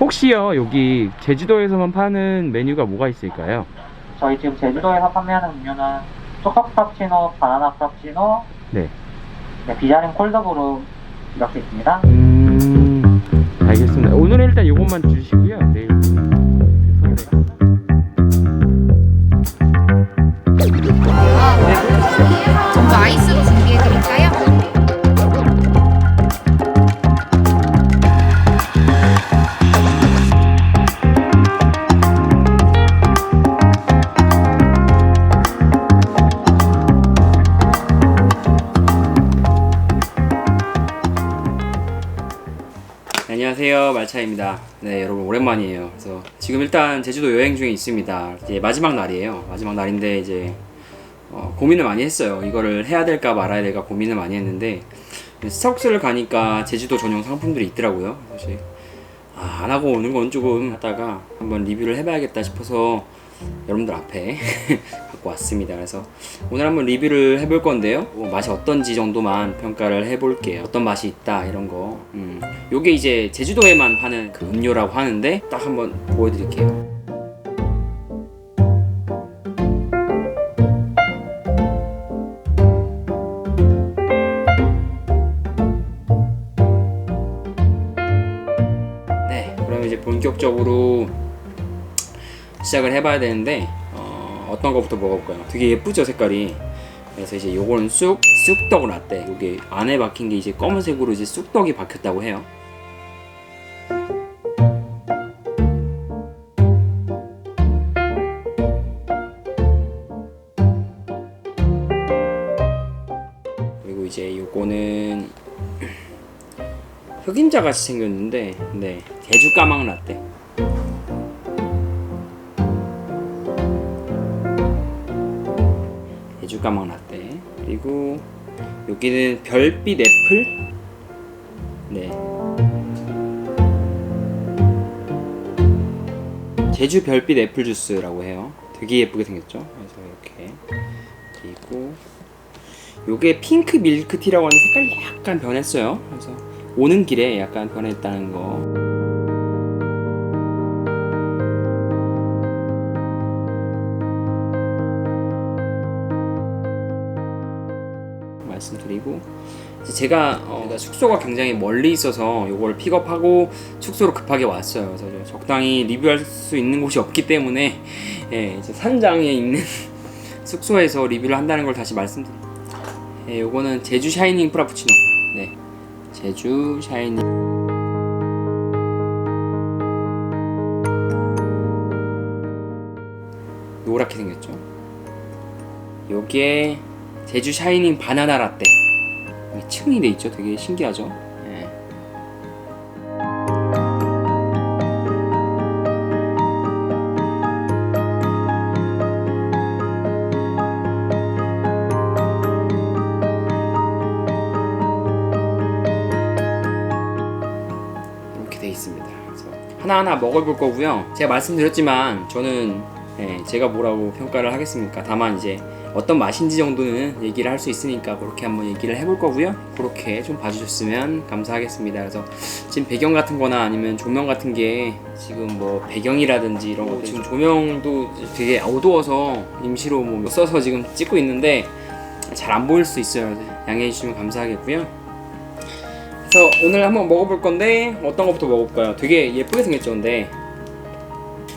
혹시요 여기 제주도에서만 파는 메뉴가 뭐가 있을까요? 저희 지금 제주도에서 판매하는 음료는 초코 프라치노, 바나나 프라치노, 네. 네, 비자린 콜드브루 이렇게 있습니다. 음 알겠습니다. 오늘은 일단 이것만 주시고요. 내일 전부 아이스로 준비해 드릴까요? 안녕하세요 말차입니다. 네 여러분 오랜만이에요. 그래서 지금 일단 제주도 여행 중에 있습니다. 이제 마지막 날이에요. 마지막 날인데 이제 어, 고민을 많이 했어요. 이거를 해야 될까 말아야 될까 고민을 많이 했는데 스타벅스를 가니까 제주도 전용 상품들이 있더라고요. 사실 아, 안 하고 오는 건 조금 하다가 한번 리뷰를 해봐야겠다 싶어서 여러분들 앞에 갖고 왔습니다. 그래서 오늘 한번 리뷰를 해볼 건데요. 뭐 맛이 어떤지 정도만 평가를 해볼게요. 어떤 맛이 있다 이런 거. 음, 요게 이제 제주도에만 파는 그 음료라고 하는데 딱 한번 보여드릴게요. 네, 그럼 이제 본격적으로 시작을 해봐야 되는데 어, 떤 거부터 먹어볼까요? 되게 예쁘죠 색깔이. 그래서 이제 요거는 쑥 쑥떡 라떼. 요게 안에 박힌 게 이제 검은색으로 이제 쑥떡이 박혔다고 해요. 그리고 이제 요거는 흑임자 같이 생겼는데, 네 제주 까망 라떼. 제주 까망 라떼 그리고 여기는 별빛 애플? 네. 제주 별빛 애플 주스라고 해요. 되게 예쁘게 생겼죠? 그래서 이렇게. 그리고 요게 핑크 밀크티라고 하는 색깔이 약간 변했어요. 그래서 오는 길에 약간 변했다는 거 말씀드리고 제가 어, 숙소가 굉장히 멀리 있어서 요걸 픽업하고 숙소로 급하게 왔어요. 그래서 적당히 리뷰할 수 있는 곳이 없기 때문에 예, 산장에 있는 숙소에서 리뷰를 한다는 걸 다시 말씀드립니다. 예, 요거는 제주 샤이닝 프라푸치노. 네, 제주 샤이닝. 노랗게 생겼죠. 요게 제주 샤이닝 바나나 라떼. 층이 돼 있죠? 되게 신기하죠? 예. 이렇게 돼 있습니다. 하나하나 먹어볼 거고요. 제가 말씀드렸지만 저는 예, 제가 뭐라고 평가를 하겠습니까 다만 이제 어떤 맛인지 정도는 얘기를 할 수 있으니까 그렇게 한번 얘기를 해볼 거고요. 그렇게 좀 봐주셨으면 감사하겠습니다. 그래서 지금 배경 같은 거나 아니면 조명 같은 게 지금 뭐 배경이라든지 이런 거 지금 조명도 되게 어두워서 임시로 뭐 써서 지금 찍고 있는데 잘 안 보일 수 있어요. 양해해 주시면 감사하겠고요. 그래서 오늘 한번 먹어볼 건데 어떤 거부터 먹어볼까요? 되게 예쁘게 생겼죠, 근데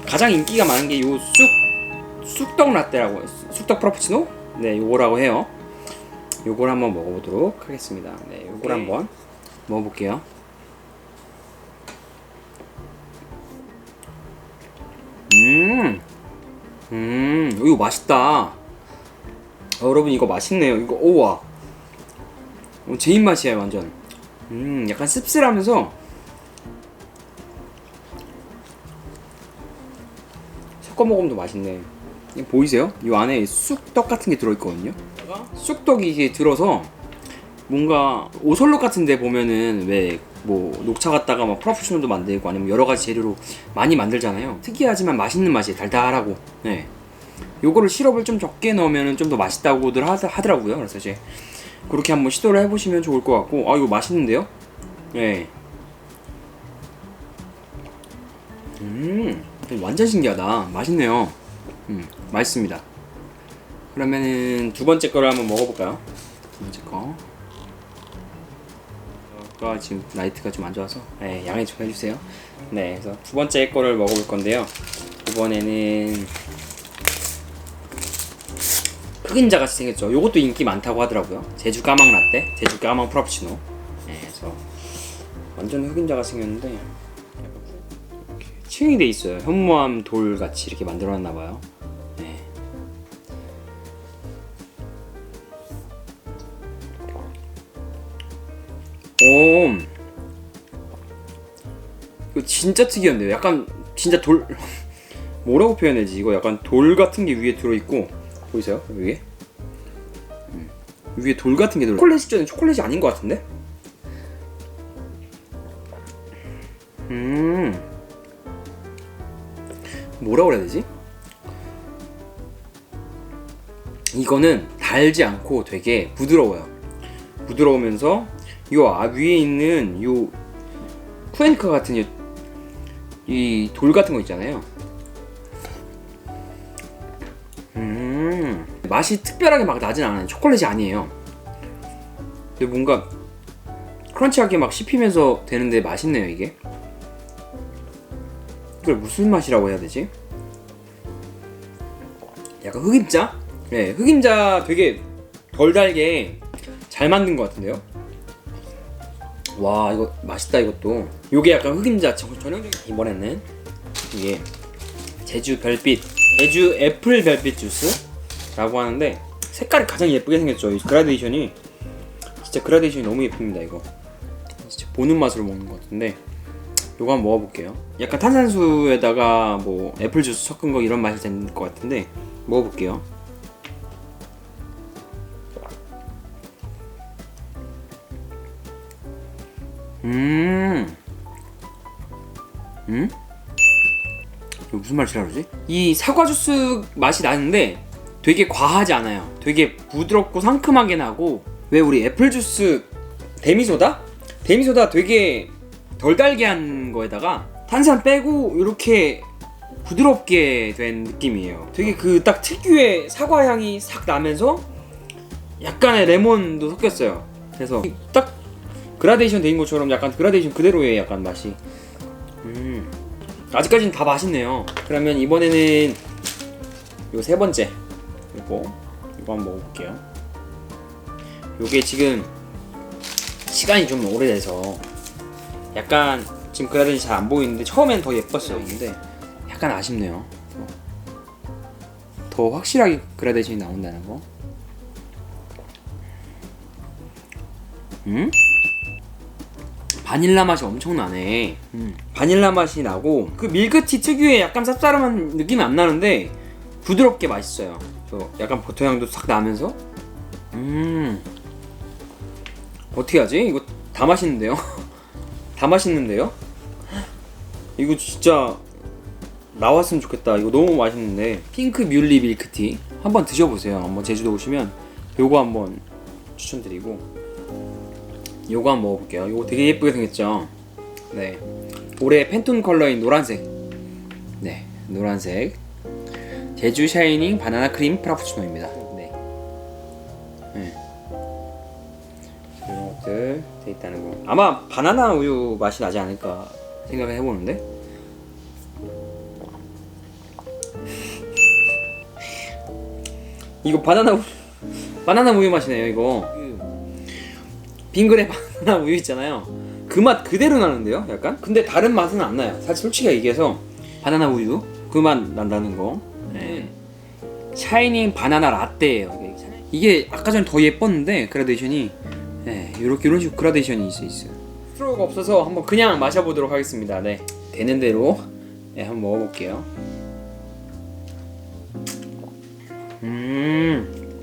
가장 인기가 많은 게 요 쑥 쑥떡 라떼라고. 쑥떡 프라푸치노? 네, 요거라고 해요. 요걸 한번 먹어보도록 하겠습니다. 네, 요걸 한번 먹어볼게요. 음, 음, 이거 맛있다. 어, 여러분 이거 맛있네요. 이거 오와, 어, 제 입맛이에요 완전. 음, 약간 씁쓸하면서 섞어 먹으면 더 맛있네. 이거 보이세요? 이 안에 쑥떡 같은 게 들어있거든요. 쑥떡이 이게 들어서 뭔가 오설록 같은데 보면은 왜 뭐 녹차 갖다가 막 프라푸치노도 만들고 아니면 여러 가지 재료로 많이 만들잖아요. 특이하지만 맛있는 맛이 달달하고. 네. 요거를 시럽을 좀 적게 넣으면 좀 더 맛있다고들 하더, 하더라고요. 그래서 이제 그렇게 한번 시도를 해보시면 좋을 것 같고, 아 이거 맛있는데요? 네. 음, 완전 신기하다. 맛있네요. 음, 맛있습니다. 그러면은 두 번째 거를 한번 먹어볼까요? 두 번째 거. 가 지금 라이트가 좀 안 좋아서 네, 양해 좀 해주세요. 네, 그래서 두 번째 거를 먹어볼 건데요. 이번에는 흑임자 같이 생겼죠. 요것도 인기 많다고 하더라고요. 제주 까망 라떼, 제주 까망 프라푸치노. 네, 그래서 완전 흑임자가 생겼는데 층이 돼 있어요. 현무암 돌 같이 이렇게 만들어놨나 봐요. 네. 오, 이거 진짜 특이한데요. 약간 진짜 돌 뭐라고 표현해야지? 이거 약간 돌 같은 게 위에 들어 있고 보이세요? 위에 음. 위에 돌 같은 게 들어. 초콜릿이죠? 초콜릿이 아닌 것 같은데? 뭐라고 그래야 되지? 이거는 달지 않고 되게 부드러워요. 부드러우면서 요 아, 위에 있는 요 쿠엔카 같은 이 돌 같은 거 있잖아요. 음 맛이 특별하게 막 나진 않아요. 초콜릿이 아니에요. 근데 뭔가 크런치하게 막 씹히면서 되는데 맛있네요 이게. 이걸 무슨 맛이라고 해야 되지? 약간 흑임자? 네, 흑임자 되게 덜 달게 잘 만든 것 같은데요? 와, 이거 맛있다 이것도. 요게 약간 흑임자 전- 전형적인 이번에는 이게 제주 별빛, 제주 애플 별빛 주스라고 하는데 색깔이 가장 예쁘게 생겼죠. 이 그라데이션이 진짜 그라데이션이 너무 예쁩니다 이거. 진짜 보는 맛으로 먹는 것 같은데 요거 한번 먹어볼게요. 약간 탄산수에다가 뭐 애플 주스 섞은 거 이런 맛이 될 것 같은데 먹어볼게요. 음, 음? 무슨 맛이라 그러지? 이 사과 주스 맛이 나는데 되게 과하지 않아요. 되게 부드럽고 상큼하게 나고 왜 우리 애플 주스 데미소다? 데미소다 되게 덜 달게 한 거에다가 탄산 빼고 이렇게 부드럽게 된 느낌이에요. 되게 그 딱 특유의 사과 향이 싹 나면서 약간의 레몬도 섞였어요. 그래서 딱 그라데이션 된 것처럼 약간 그라데이션 그대로의 약간 맛이. 음. 아직까지는 다 맛있네요. 그러면 이번에는 요 세 번째 요거 이거 한번 먹어볼게요. 요게 지금 시간이 좀 오래돼서 약간 지금 그라데이션 잘안 보이는데 처음엔 더 예뻤어요. 근데 약간 아쉽네요. 더 확실하게 그라데이션이 나온다는 거. 음? 바닐라 맛이 엄청 나네. 음. 바닐라 맛이 나고 그 밀크티 특유의 약간 쌉싸름한 느낌은 안 나는데 부드럽게 맛있어요. 저 약간 버터 향도 싹 나면서 음 어떻게 하지? 이거 다 맛있는데요? 다 맛있는데요? 이거 진짜 나왔으면 좋겠다. 이거 너무 맛있는데 핑크 뮬리 밀크티 한번 드셔보세요. 한번 제주도 오시면 요거 한번 추천드리고 요거 한번 먹어볼게요. 요거 되게 예쁘게 생겼죠? 네. 올해 팬톤 컬러인 노란색. 네, 노란색. 제주 샤이닝 바나나 크림 프라푸치노입니다. 네. 네. 돼 있다는 거. 아마 바나나 우유 맛이 나지 않을까 생각을 해보는데. 이거 바나나 우유, 바나나 우유 맛이네요. 이거. 빙그레 바나나 우유 있잖아요. 그 맛 그대로 나는데요, 약간? 근데 다른 맛은 안 나요. 사실 솔직히 얘기해서 바나나 우유 그 맛 난다는 거. 네. 샤이닝 바나나 라떼예요. 이게. 이게 아까 전에 더 예뻤는데 그라데이션이 네, 이렇게 이런 식으로 그라데이션이 있어 있어요. 스트로가 없어서 한번 그냥 마셔보도록 하겠습니다. 네, 되는 대로 네, 한번 먹어볼게요. 음,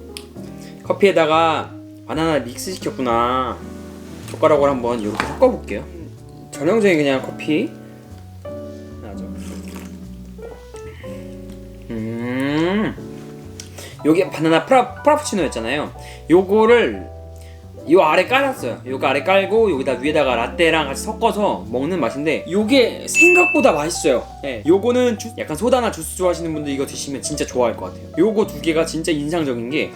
커피에다가 바나나 믹스 시켰구나. 젓가락으로 한번 이렇게 섞어볼게요. 전형적인 그냥 커피. 음, 여기 바나나 프라, 프라푸치노였잖아요. 요거를 요 아래 깔았어요. 요거 아래 깔고 여기다 위에다가 라떼랑 같이 섞어서 먹는 맛인데 요게 생각보다 맛있어요. 예. 요거는 주- 약간 소다나 주스 좋아하시는 분들 이거 드시면 진짜 좋아할 것 같아요. 요거 두 개가 진짜 인상적인 게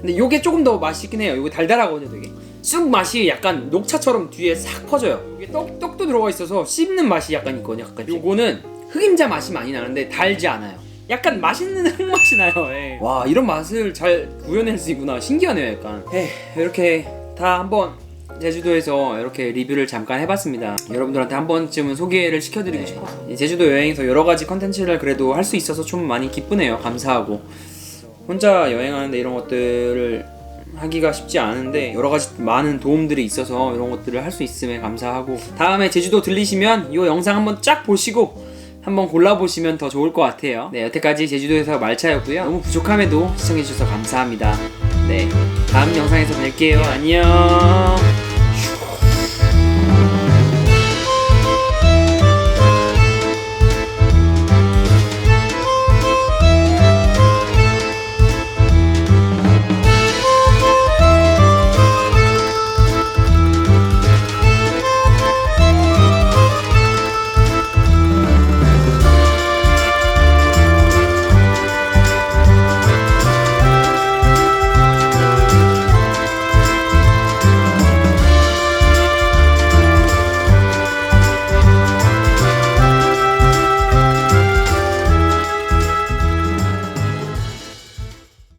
근데 요게 조금 더 맛있긴 해요. 요게 달달하거든요, 되게. 쑥 맛이 약간 녹차처럼 뒤에 싹 퍼져요. 이게 떡, 떡도 들어가 있어서 씹는 맛이 약간 있거든요. 약간 요거는 흑임자 맛이 많이 나는데 달지 않아요. 약간 맛있는 흑맛이 나요. 예. 와 이런 맛을 잘 구현할 수 있구나. 신기하네요, 약간. 에 이렇게 다 한번 제주도에서 이렇게 리뷰를 잠깐 해봤습니다. 여러분들한테 한 번쯤은 소개를 시켜드리고 싶어서 이 제주도 여행에서 여러 가지 컨텐츠를 그래도 할 수 있어서 좀 많이 기쁘네요. 감사하고 혼자 여행하는데 이런 것들을 하기가 쉽지 않은데 여러 가지 많은 도움들이 있어서 이런 것들을 할 수 있음에 감사하고 다음에 제주도 들리시면 이 영상 한번 쫙 보시고 한번 골라보시면 더 좋을 것 같아요. 네, 여태까지 제주도에서 말차였고요. 너무 부족함에도 시청해주셔서 감사합니다. 네, 다음 영상에서 뵐게요. 안녕.